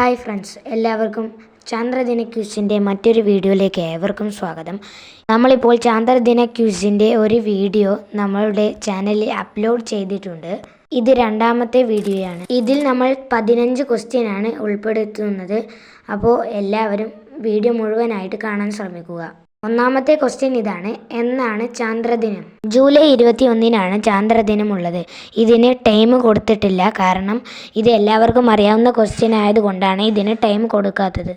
Hi friends എല്ലാവർക്കും ചാന്ദ്രദിന ക്യൂസിന്റെ മറ്റൊരു വീഡിയോയിലേക്ക് ഏവർക്കും സ്വാഗതം. നമ്മളിപ്പോൾ ചാന്ദ്രദിന ക്യൂസിന്റെ ഒരു വീഡിയോ നമ്മളുടെ ചാനലിൽ അപ്ലോഡ് ചെയ്തിട്ടുണ്ട്. ഇത് രണ്ടാമത്തെ വീഡിയോയാണ്. ഇതിൽ നമ്മൾ പതിനഞ്ച് ക്വസ്റ്റ്യൻ ആണ് ഉൾപ്പെടുത്തുന്നത്. അപ്പോൾ എല്ലാവരും വീഡിയോ മുഴുവനായിട്ട് കാണാൻ ശ്രമിക്കുക. ഒന്നാമത്തെ ക്വസ്റ്റ്യൻ ഇതാണ് എന്നാണ് ചാന്ദ്രദിനം? ജൂലൈ ഇരുപത്തി ഒന്നിനാണ് ചാന്ദ്രദിനമുള്ളത്. ഇതിന് ടൈം കൊടുത്തിട്ടില്ല കാരണം ഇത് എല്ലാവർക്കും അറിയാവുന്ന ക്വസ്റ്റ്യൻ ആയതുകൊണ്ടാണ് ഇതിന് ടൈം കൊടുക്കാത്തത്.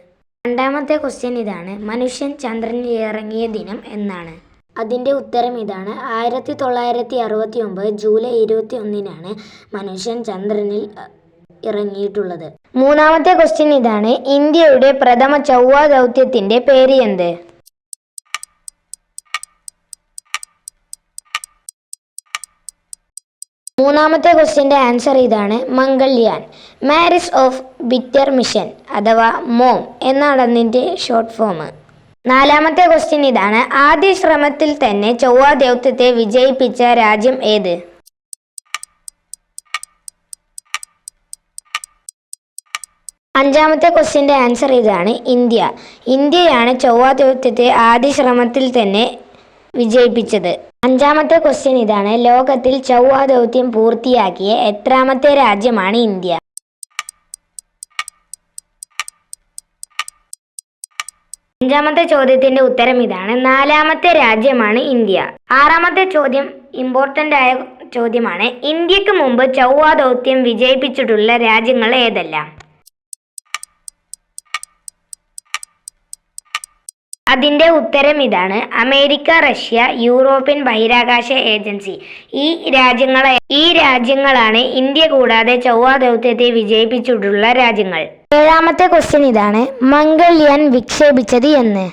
രണ്ടാമത്തെ ക്വസ്റ്റ്യൻ ഇതാണ് മനുഷ്യൻ ചന്ദ്രനിൽ ഇറങ്ങിയ ദിനം എന്നാണ്. അതിന്റെ ഉത്തരം ഇതാണ് ആയിരത്തി തൊള്ളായിരത്തി അറുപത്തി ഒമ്പത് ജൂലൈ ഇരുപത്തി ഒന്നിനാണ് മനുഷ്യൻ ചന്ദ്രനിൽ ഇറങ്ങിയിട്ടുള്ളത്. മൂന്നാമത്തെ ക്വസ്റ്റ്യൻ ഇതാണ് ഇന്ത്യയുടെ പ്രഥമ ചൊവ്വ ദൗത്യത്തിന്റെ പേര് എന്ത്? മൂന്നാമത്തെ ക്വസ്റ്റ്യന്റെ ആൻസർ ഇതാണ് Mangalyaan. Mars orbiter mission അഥവാ മോം എന്നാണ് അതിന്റെ ഷോർട്ട് ഫോം. നാലാമത്തെ ക്വസ്റ്റ്യൻ ഇതാണ് ആദ്യ ശ്രമത്തിൽ തന്നെ ചൊവ്വാ ദൗത്യത്തെ വിജയിപ്പിച്ച രാജ്യം ഏത്? അഞ്ചാമത്തെ ക്വസ്റ്റ്യന്റെ ആൻസർ ഇതാണ് ഇന്ത്യ. ഇന്ത്യയാണ് ചൊവ്വാ ദൗത്യത്തെ ആദ്യ ശ്രമത്തിൽ തന്നെ വിജയിപ്പിച്ചത്. അഞ്ചാമത്തെ ക്വസ്റ്റ്യൻ ഇതാണ്. ലോകത്തിൽ ചൊവ്വ ദൗത്യം പൂർത്തിയാക്കിയ എത്രാമത്തെ രാജ്യമാണ് ഇന്ത്യ? അഞ്ചാമത്തെ ചോദ്യത്തിന്റെ ഉത്തരം ഇതാണ്. നാലാമത്തെ രാജ്യമാണ് ഇന്ത്യ. ആറാമത്തെ ചോദ്യം ഇമ്പോർട്ടന്റ് ആയ ചോദ്യമാണ്. ഇന്ത്യയ്ക്ക് മുമ്പ് ചൊവ്വ ദൗത്യം വിജയിപ്പിച്ചിട്ടുള്ള രാജ്യങ്ങൾ ഏതെല്ലാം? അതിന്റെ ഉത്തരം ഇതാണ്. അമേരിക്ക റഷ്യ യൂറോപ്യൻ ബഹിരാകാശ ഏജൻസി. ഈ രാജ്യങ്ങളെ ഈ രാജ്യങ്ങളാണ് ഇന്ത്യ കൂടാതെ ചൊവ്വാ ദൗത്യത്തെ വിജയിപ്പിച്ചിട്ടുള്ള രാജ്യങ്ങൾ. ഏഴാമത്തെ ക്വസ്റ്റ്യൻ ഇതാണ്. മംഗൾയാൻ വിക്ഷേപിച്ചത് എന്ന്.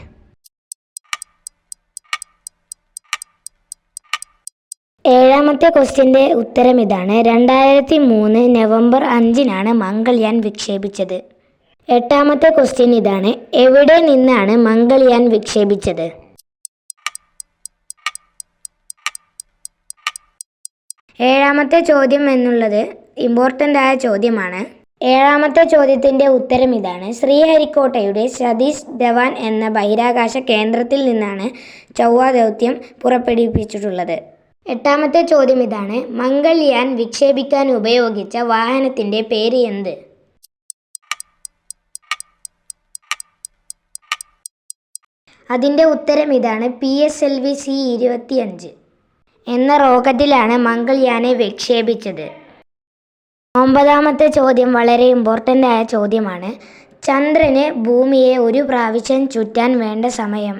ഏഴാമത്തെ ക്വസ്റ്റ്യന്റെ ഉത്തരം ഇതാണ്. രണ്ടായിരത്തി മൂന്ന് നവംബർ അഞ്ചിനാണ് മംഗൾയാൻ വിക്ഷേപിച്ചത്. എട്ടാമത്തെ ക്വസ്റ്റ്യൻ ഇതാണ്. എവിടെ നിന്നാണ് മംഗൾയാൻ വിക്ഷേപിച്ചത്? ഏഴാമത്തെ ചോദ്യം എന്നുള്ളത് ഇമ്പോർട്ടന്റ് ആയ ചോദ്യമാണ്. ഏഴാമത്തെ ചോദ്യത്തിന്റെ ഉത്തരം ഇതാണ്. ശ്രീഹരിക്കോട്ടയുടെ സതീഷ് ധവാൻ എന്ന ബഹിരാകാശ കേന്ദ്രത്തിൽ നിന്നാണ് ചൊവ്വ ദൗത്യം പുറപ്പെടുവിപ്പിച്ചിട്ടുള്ളത്. എട്ടാമത്തെ ചോദ്യം ഇതാണ്. മംഗൾയാൻ വിക്ഷേപിക്കാൻ ഉപയോഗിച്ച വാഹനത്തിന്റെ പേര് എന്ത്? അതിന്റെ ഉത്തരം ഇതാണ്. P S L V C ഇരുപത്തിയഞ്ച് എന്ന റോക്കറ്റിലാണ് മംഗൾയാനെ വിക്ഷേപിച്ചത്. ഒമ്പതാമത്തെ ചോദ്യം വളരെ ഇമ്പോർട്ടന്റ് ആയ ചോദ്യമാണ്. ചന്ദ്രന് ഭൂമിയെ ഒരു പ്രാവശ്യം ചുറ്റാൻ വേണ്ട സമയം.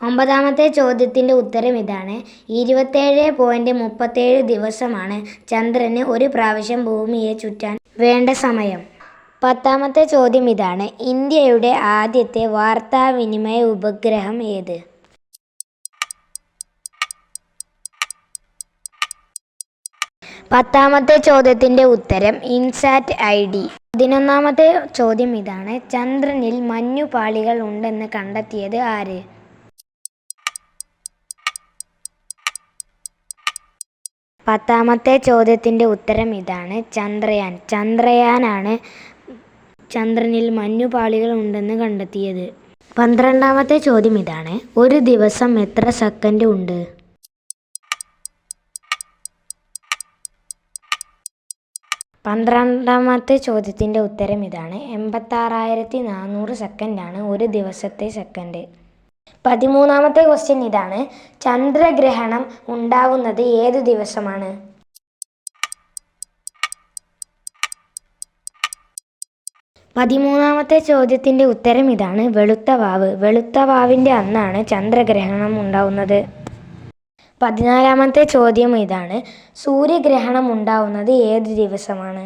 ഒമ്പതാമത്തെ ചോദ്യത്തിന്റെ ഉത്തരം ഇതാണ്. ഇരുപത്തേഴ് പോയിന്റ് മുപ്പത്തേഴ് ദിവസമാണ് ചന്ദ്രന് ഒരു പ്രാവശ്യം ഭൂമിയെ ചുറ്റാൻ വേണ്ട സമയം. പത്താമത്തെ ചോദ്യം ഇതാണ്. ഇന്ത്യയുടെ ആദ്യത്തെ വാർത്താവിനിമയ ഉപഗ്രഹം ഏത്? പത്താമത്തെ ചോദ്യത്തിന്റെ ഉത്തരം ഇൻസാറ്റ് ഐ ഡി. പതിനൊന്നാമത്തെ ചോദ്യം ഇതാണ്. ചന്ദ്രനിൽ മഞ്ഞുപാളികൾ ഉണ്ടെന്ന് കണ്ടെത്തിയത് ആര്? പത്താമത്തെ ചോദ്യത്തിന്റെ ഉത്തരം ഇതാണ് ചന്ദ്രയാൻ. ചന്ദ്രയാനാണ് ചന്ദ്രനിൽ മഞ്ഞുപാളികൾ ഉണ്ടെന്ന് കണ്ടെത്തിയത്. പന്ത്രണ്ടാമത്തെ ചോദ്യം ഇതാണ്. ഒരു ദിവസം എത്ര സെക്കൻഡ് ഉണ്ട്? പന്ത്രണ്ടാമത്തെ ചോദ്യത്തിന്റെ ഉത്തരം ഇതാണ്. എൺപത്താറായിരത്തി നാനൂറ് സെക്കൻഡാണ് ഒരു ദിവസത്തെ സെക്കൻഡ്. പതിമൂന്നാമത്തെ ക്വസ്റ്റ്യൻ ഇതാണ്. ചന്ദ്രഗ്രഹണം ഉണ്ടാവുന്നത് ഏത് ദിവസമാണ്? പതിമൂന്നാമത്തെ ചോദ്യത്തിന്റെ ഉത്തരം ഇതാണ്. വെളുത്ത വാവ്. വെളുത്ത വാവിന്റെ അന്നാണ് ചന്ദ്രഗ്രഹണം ഉണ്ടാവുന്നത്. പതിനാലാമത്തെ ചോദ്യം ഇതാണ്. സൂര്യഗ്രഹണം ഉണ്ടാവുന്നത് ഏത് ദിവസമാണ്?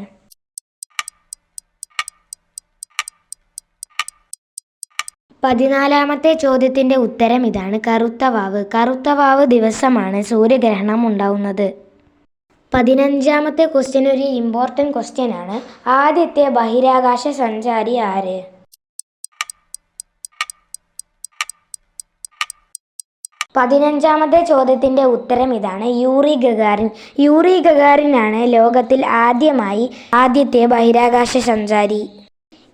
പതിനാലാമത്തെ ചോദ്യത്തിന്റെ ഉത്തരം ഇതാണ്. കറുത്ത വാവ്. കറുത്ത വാവ് ദിവസമാണ് സൂര്യഗ്രഹണം ഉണ്ടാവുന്നത്. പതിനഞ്ചാമത്തെ ക്വസ്റ്റ്യൻ ഒരു ഇമ്പോർട്ടന്റ് ക്വസ്റ്റ്യൻ ആണ്. ആദ്യത്തെ ബഹിരാകാശ സഞ്ചാരി ആര്? പതിനഞ്ചാമത്തെ ചോദ്യത്തിന്റെ ഉത്തരം ഇതാണ് യൂറി ഗഗാറിൻ യൂറി ഗഗാറിനാണ് ലോകത്തിൽ ആദ്യമായി ആദ്യത്തെ ബഹിരാകാശ സഞ്ചാരി.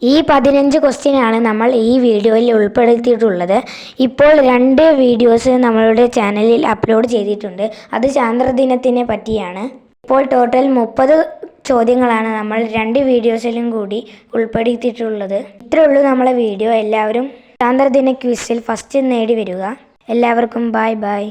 ഈ പതിനഞ്ച് ക്വസ്റ്റ്യനാണ് നമ്മൾ ഈ വീഡിയോയിൽ ഉൾപ്പെടുത്തിയിട്ടുള്ളത്. ഇപ്പോൾ രണ്ട് വീഡിയോസ് നമ്മളുടെ ചാനലിൽ അപ്ലോഡ് ചെയ്തിട്ടുണ്ട്. അത് ചാന്ദ്രദിനത്തിനെ പറ്റിയാണ്. ഇപ്പോൾ ടോട്ടൽ മുപ്പത് ചോദ്യങ്ങളാണ് നമ്മൾ രണ്ട് വീഡിയോസിലും കൂടി ഉൾപ്പെടുത്തിയിട്ടുള്ളത്. ഇത്രയുള്ളൂ നമ്മളെ വീഡിയോ എല്ലാവരും ചാന്ദ്രദിന ക്വിസിൽ ഫസ്റ്റ് നേടി വരിക എല്ലാവർക്കും ബായ് ബായ്